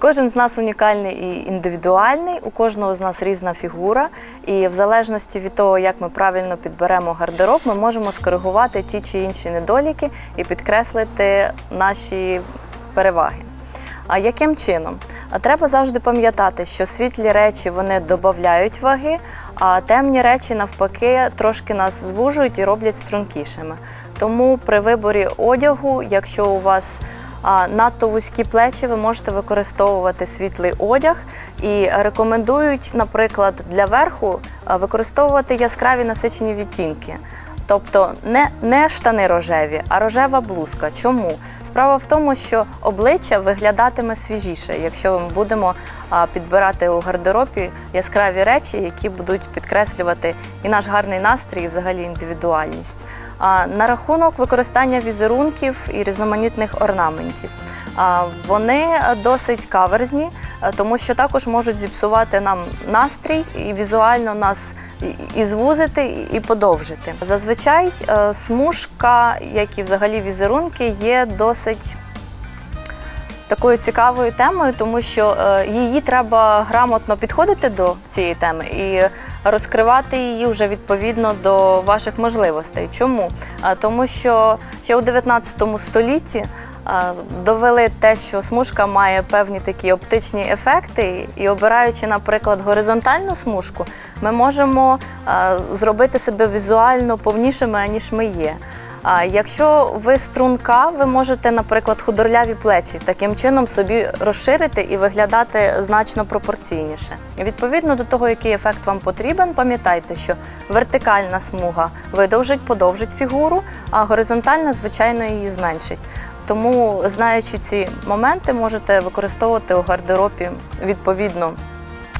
Кожен з нас унікальний і індивідуальний, у кожного з нас різна фігура, і в залежності від того, як ми правильно підберемо гардероб, ми можемо скоригувати ті чи інші недоліки і підкреслити наші переваги. А яким чином? А треба завжди пам'ятати, що світлі речі вони додають ваги, а темні речі навпаки трошки нас звужують і роблять стрункішими. Тому при виборі одягу, якщо у вас надто вузькі плечі, ви можете використовувати світлий одяг і рекомендують, наприклад, для верху використовувати яскраві насичені відтінки. Тобто не, не штани рожеві, а рожева блузка. Чому? Справа в тому, що обличчя виглядатиме свіжіше, якщо ми будемо підбирати у гардеробі яскраві речі, які будуть підкреслювати і наш гарний настрій, і взагалі індивідуальність. На рахунок використання візерунків і різноманітних орнаментів. Вони досить каверзні, тому що також можуть зіпсувати нам настрій і візуально нас і- звузити, і- і подовжити. Зазвичай е, смужка, як і взагалі візерунки, є досить такою цікавою темою, тому що е, її треба грамотно підходити до цієї теми і розкривати її вже відповідно до ваших можливостей. Чому? Тому що ще у 19 столітті довели те, що смужка має певні такі оптичні ефекти, і обираючи, наприклад, горизонтальну смужку, ми можемо зробити себе візуально повнішими, ніж ми є. А якщо ви струнка, ви можете, наприклад, худорляві плечі таким чином собі розширити і виглядати значно пропорційніше. Відповідно до того, який ефект вам потрібен, пам'ятайте, що вертикальна смуга видовжить, подовжить фігуру, а горизонтальна, звичайно, її зменшить. Тому, знаючи ці моменти, можете використовувати у гардеробі відповідно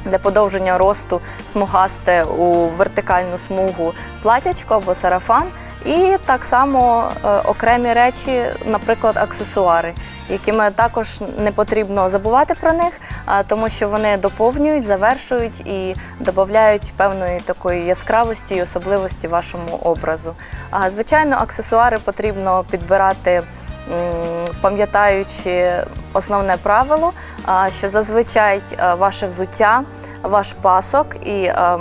для подовження росту смугасте у вертикальну смугу платячко або сарафан. І так само е, окремі речі, наприклад, аксесуари, якими також не потрібно забувати про них, тому що вони доповнюють, завершують і додають певної такої яскравості і особливості вашому образу. А звичайно, аксесуари потрібно підбирати пам'ятаючи основне правило, що зазвичай е, ваше взуття, ваш пасок і е,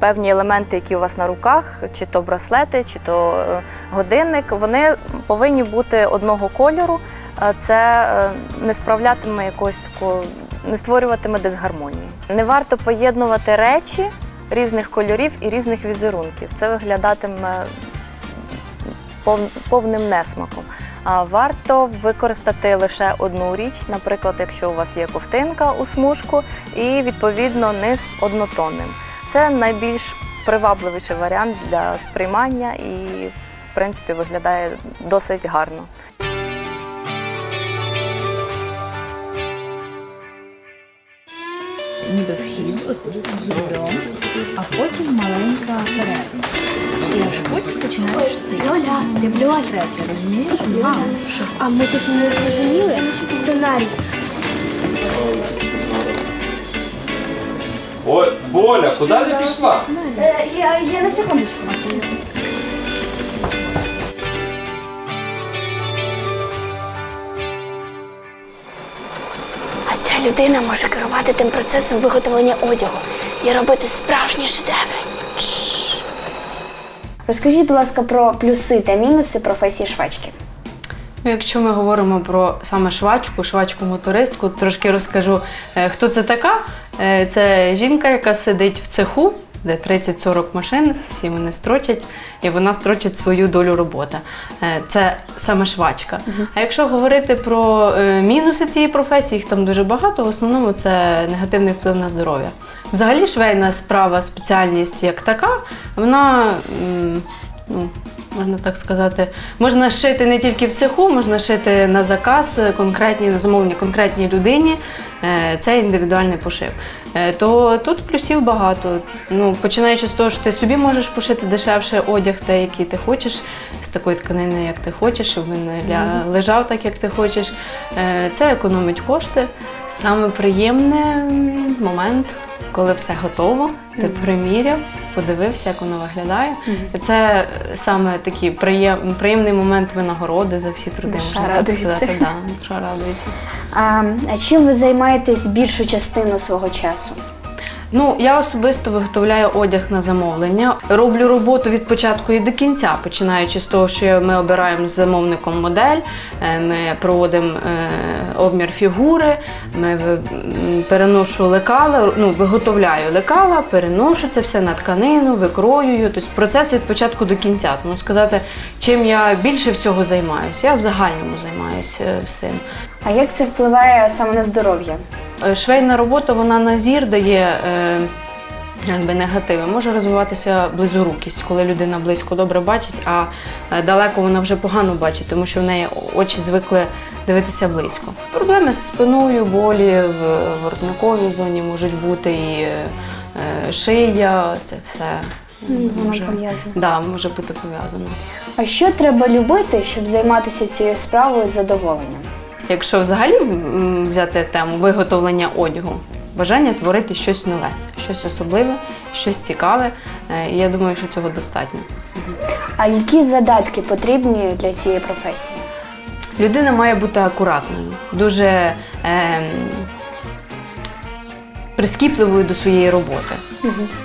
певні елементи, які у вас на руках, чи то браслети, чи то е, годинник, вони повинні бути одного кольору. Е, Це е, не справлятиме якогось такого, не створюватиме дисгармонії. Не варто поєднувати речі різних кольорів і різних візерунків. Це виглядатиме повним несмаком. А варто використати лише одну річ, наприклад, якщо у вас є ковтинка у смужку, і відповідно низ однотонним. Це найбільш привабливіший варіант для сприймання і, в принципі, виглядає досить гарно. ніби вхід з рулем, а потім маленька перерва. І аж потім починаєш ти. Льоля. Третє, розумієш? А, що А ми тут не зрозуміли сценарій. О, Боля, куди ти пішла? Е, я, я на секундочку. А ця людина може керувати тим процесом виготовлення одягу і робити справжні шедеври. Розкажіть, будь ласка, про плюси та мінуси професії швачки. Ну, Якщо ми говоримо про саме швачку, швачку-мотористку, трошки розкажу, е, хто це така. Е, Це жінка, яка сидить в цеху, де 30-40 машин, всі вони строчать, і вона строчить свою долю роботи. Е, Це саме швачка. А якщо говорити про е, мінуси цієї професії, їх там дуже багато, в основному це негативний вплив на здоров'я. Взагалі, швейна справа, спеціальність як така, вона. Ну, можна так сказати, можна шити не тільки в цеху, можна шити на заказ е, конкретні на замовлення конкретній людині. Е, Це індивідуальний пошив. Е, То тут плюсів багато. Ну, починаючи з того, що ти собі можеш пошити дешевше одяг, те, який ти хочеш, з такої тканини, як ти хочеш, щоб він лежав так, як ти хочеш. Це економить кошти. Саме приємний момент, коли все готово, ти приміряв, подивився, як воно виглядає. Це саме такий приєм, приємний момент винагороди за всі труди. Душа можна так радується. сказати. Да, душа радується. А, а чим ви займаєтесь більшу частину свого часу? Ну, я особисто виготовляю одяг на замовлення. Роблю роботу від початку і до кінця, починаючи з того, що ми обираємо з замовником модель, е, ми проводимо е, обмір фігури, ми переношу лекала, ну, виготовляю лекала, переношу це все на тканину, викроюю. Тобто процес від початку до кінця. Тому сказати, чим я більше всього займаюся, я в загальному займаюся всім. А як це впливає саме на здоров'я? Е, Швейна робота вона на зір дає е, якби негативи. Може розвиватися близорукість, коли людина близько добре бачить, а е, далеко вона вже погано бачить, тому що в неї очі звикли дивитися близько. Проблеми з спиною, болі в воротниковій зоні можуть бути і шия, це все. Пов'язано. Да, може бути пов'язано. А що треба любити, щоб займатися цією справою з задоволенням? Якщо взагалі взяти тему виготовлення одягу, бажання творити щось нове, щось особливе, щось цікаве. Е, я думаю, що цього достатньо. А які задатки потрібні для цієї професії? Людина має бути акуратною, дуже ем, прискіпливою до своєї роботи.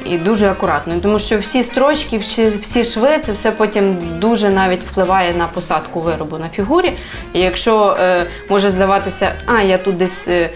І дуже акуратною, тому що всі строчки, всі, шви, це все потім дуже навіть впливає на посадку виробу на фігурі. І якщо е, може здаватися, а я тут десь е,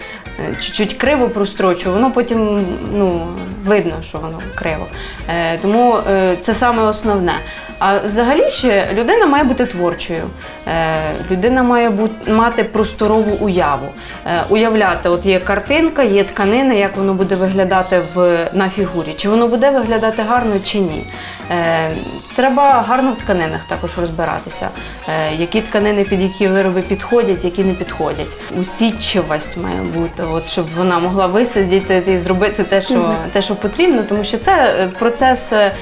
чуть-чуть криво прострочу, воно потім ну, видно, що воно криво. Е, тому е, це саме основне. А взагалі ще людина має бути творчою. Е, людина має бути, мати просторову уяву. Е, уявляти, от є картинка, є тканина, як воно буде виглядати в, на фігурі. Чи воно буде виглядати гарно чи ні. Е, треба гарно в тканинах також розбиратися. Е, які тканини під які вироби підходять, які не підходять. Усідчивість має бути, от, щоб вона могла висидіти і зробити те, що, те, що потрібно, тому що це е, процес е,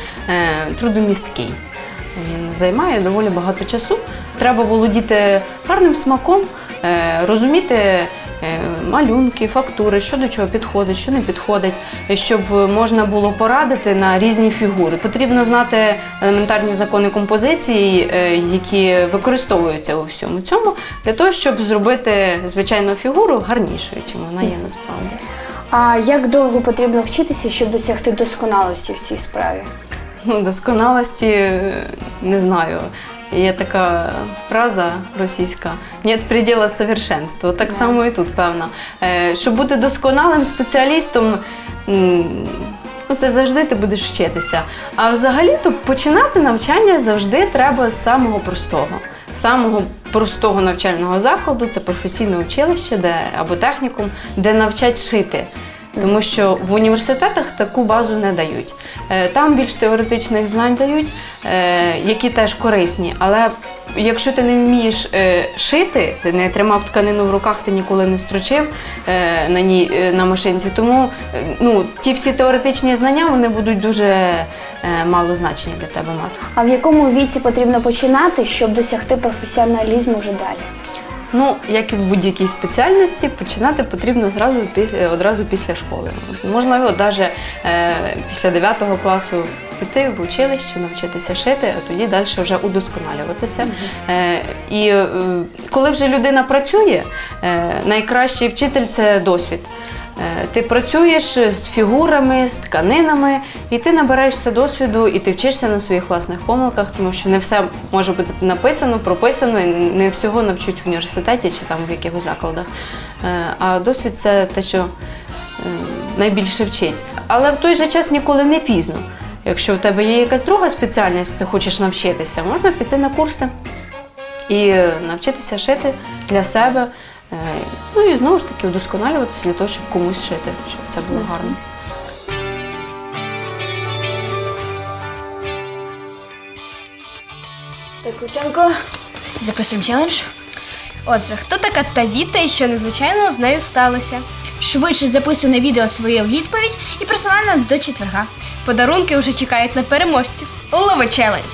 трудомісткий. Він займає доволі багато часу. Треба володіти гарним смаком, е, розуміти е, малюнки, фактури, що до чого підходить, що не підходить, щоб можна було порадити на різні фігури. Потрібно знати елементарні закони композиції, е, які використовуються у всьому цьому, для того, щоб зробити звичайну фігуру гарнішою, чим вона є насправді. А як довго потрібно вчитися, щоб досягти досконалості в цій справі? Ну, досконалості е, не знаю. Є така фраза російська «Нет предела совершенства. Так само і тут, певно. Щоб бути досконалим спеціалістом, ну, це завжди ти будеш вчитися. А взагалі-то починати навчання завжди треба з самого простого. З Самого простого навчального закладу це професійне училище де, або технікум, де навчать шити. Тому що в університетах таку базу не дають. Е, Там більш теоретичних знань дають, е, які теж корисні. Але якщо ти не вмієш е, шити, ти не тримав тканину в руках, ти ніколи не строчив на ній на машинці. Тому ну, ті всі теоретичні знання вони будуть дуже мало значення для тебе мати. А в якому віці потрібно починати, щоб досягти професіоналізму вже далі? Ну, як і в будь-якій спеціальності, починати потрібно зразу після, одразу після школи. Можливо, навіть е, після 9 класу піти в училище, навчитися шити, а тоді далі вже удосконалюватися. Е, і е, коли вже людина працює, е, найкращий вчитель це досвід. Е, Ти працюєш з фігурами, з тканинами, і ти набираєшся досвіду, і ти вчишся на своїх власних помилках, тому що не все може бути написано, прописано, і не всього навчуть в університеті чи там в якихось закладах. Е, А досвід це те, що е, найбільше вчить. Але в той же час ніколи не пізно. Якщо в тебе є якась друга спеціальність, ти хочеш навчитися, можна піти на курси і навчитися шити для себе. Е, Ну і знову ж таки вдосконалюватися для того, щоб комусь шити, щоб це було гарно. Так, Лученко, Записуємо челендж. Отже, хто така Тавіта і що незвичайного з нею сталося? Швидше записуй на відео свою відповідь і присилай нам до четверга. Подарунки вже чекають на переможців. Лови челендж!